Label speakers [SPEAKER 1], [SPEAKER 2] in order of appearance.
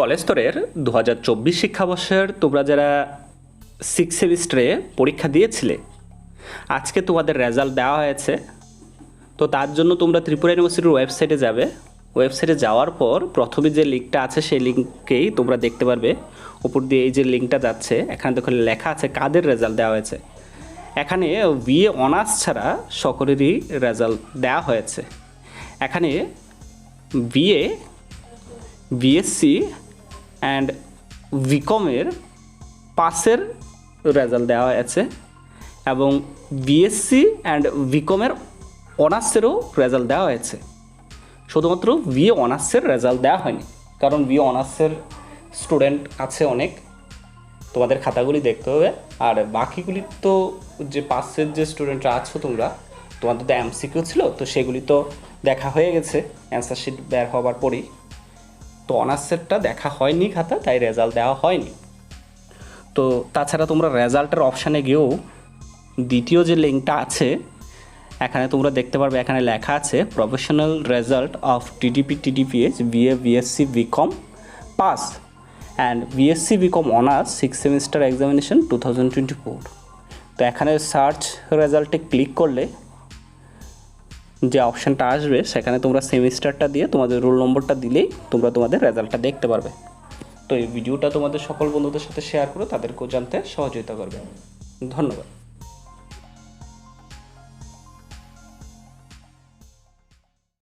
[SPEAKER 1] College স্তরের দু হাজার চব্বিশ শিক্ষাবর্ষের তোমরা যারা সিক্স সেমিস্টারে পরীক্ষা দিয়েছিলে, আজকে তোমাদের রেজাল্ট দেওয়া হয়েছে। তো তার জন্য তোমরা ত্রিপুরা ইউনিভার্সিটির ওয়েবসাইটে যাবে। ওয়েবসাইটে যাওয়ার পর প্রথমে যে লিঙ্কটা আছে, সেই লিঙ্ককেই তোমরা দেখতে পারবে। উপর দিয়ে এই যে লিঙ্কটা যাচ্ছে, এখানে দেখো লেখা আছে কাদের রেজাল্ট দেওয়া হয়েছে। এখানে বিএ অনার্স ছাড়া সকলেরই রেজাল্ট দেওয়া হয়েছে। এখানে বিএ বিএসসি অ্যান্ড বিকমের পাসের রেজাল্ট দেওয়া হয়েছে এবং বিএসসি অ্যান্ড বিকমের অনার্সেরও রেজাল্ট দেওয়া হয়েছে শুধুমাত্র বিএ অনার্সের রেজাল্ট দেওয়া হয়নি, কারণ বিএ অনার্সের স্টুডেন্ট আছে অনেক। তোমাদের খাতাগুলি দেখতে হবে, আর বাকিগুলি তো যে পাসের যে স্টুডেন্টরা আছো তোমরা, তোমাদের তো এমসিকিউ ছিল, তো সেগুলি তো দেখা হয়ে গেছে। অ্যান্সার শিট বের হবার পরেই। তো অনার্সেরটা দেখা হয়নি খাতা, তাই রেজাল্ট দেওয়া হয়নি। তো তাছাড়া তোমরা রেজাল্টের অপশানে গিয়েও দ্বিতীয় যে লিঙ্কটা আছে, এখানে তোমরা দেখতে পারবে, এখানে লেখা আছে professional result of TDP TDPS BA BSc BCom pass and BSc BCom honours six semester examination two thousand twenty four তো এখানে সার্চ রেজাল্টে ক্লিক করলে যে অপশানটা আসবে, সেখানে তোমরা সেমিস্টারটা দিয়ে তোমাদের রোল নম্বরটা দিলেই তোমরা তোমাদের রেজাল্টটা দেখতে পারবে। তো এই ভিডিওটা তোমাদের সকল বন্ধুদের সাথে শেয়ার করে তাদেরকেও জানতে সহযোগিতা করবে। ধন্যবাদ।